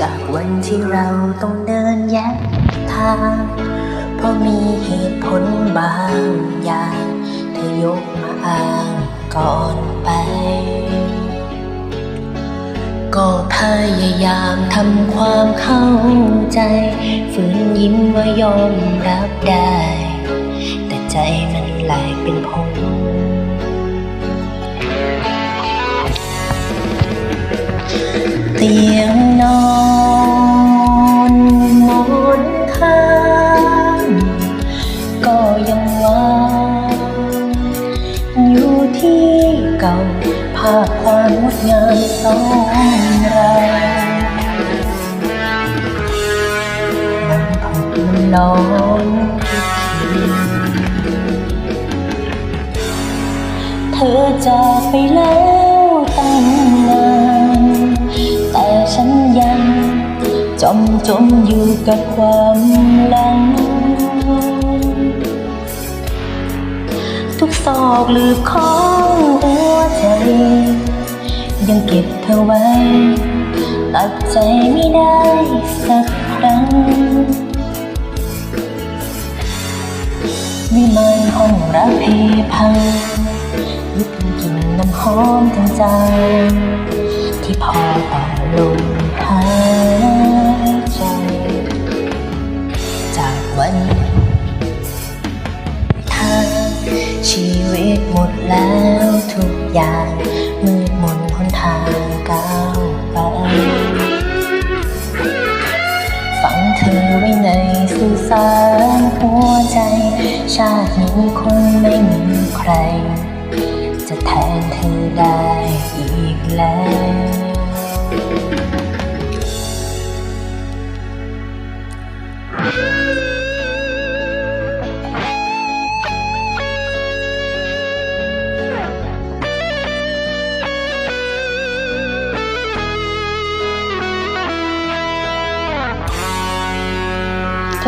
จากวันที่เราต้องเดินแยกทาง เพราะมีเหตุผลบางอย่างเธอยกมาอ้างก่อนไป ก็พยายามทำความเข้าใจฝืนยิ้มว่ายอมรับได้ แต่ใจมันไหลายเป็นพง ยังว่างอยู่ที่เก่าภาพความงดงามสองเรามันถูกมันนอนทุกทีเธอจากไปแล้วตั้งนานแต่ฉันยังจมจมอยู่กับความหลัง ซอกหลืบของหัวใจ ยังเก็บเธอไว้ ตัดใจไม่ได้สักครั้ง วิมานห้องรักเพพังยึดกลิ่นน้ำหอมจางจางๆที่พอต่อลม ชีวิตหมดแล้วทุกอย่าง มืดมนหนทางก้าวไปฝังเธอไว้ในสุสานหัวใจ ชาตินี้คงไม่มีใคร จะแทนเธอได้อีกแล้ว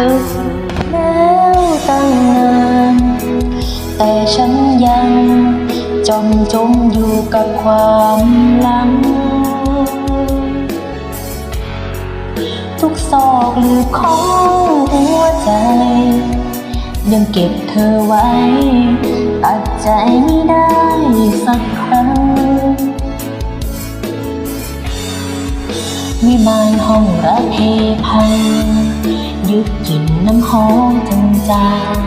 ธอแล้วตั้งนานแต่ฉันยังจมจมอยู่กับความลัง ทุกซอกหลืบของหัวใจ ยังเก็บเธอไว้ ตัดใจไม่ได้สักครั้งวิมานห้องระเพพัง ยึดกลิ่นน้ำหอมจางจาง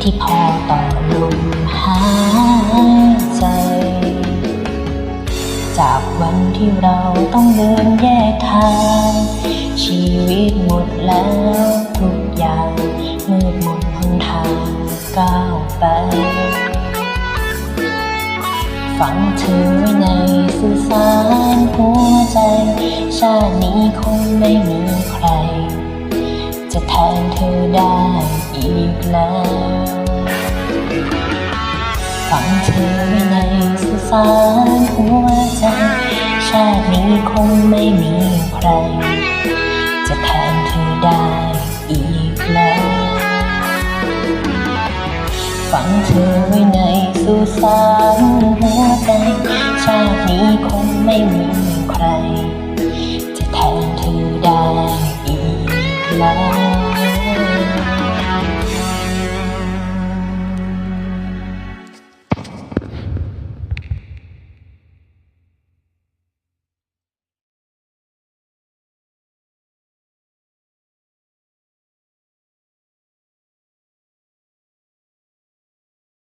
ที่พอต่อลมหายใจ จากวันที่เราต้องเดินแยกทาง ชีวิตหมดแล้วทุกอย่างมืดมนหนทางก้าวไป ฝังเธอไว้ในสุสาน เธอได้อีกแล้วฝังเธอไว้ในสุสานหัวใจ ชาตินี้คงไม่มีใคร จะแทนเธอได้อีกแล้วฝังเธอไว้ในสุสานหัวใจ ชาตินี้คงไม่มีใคร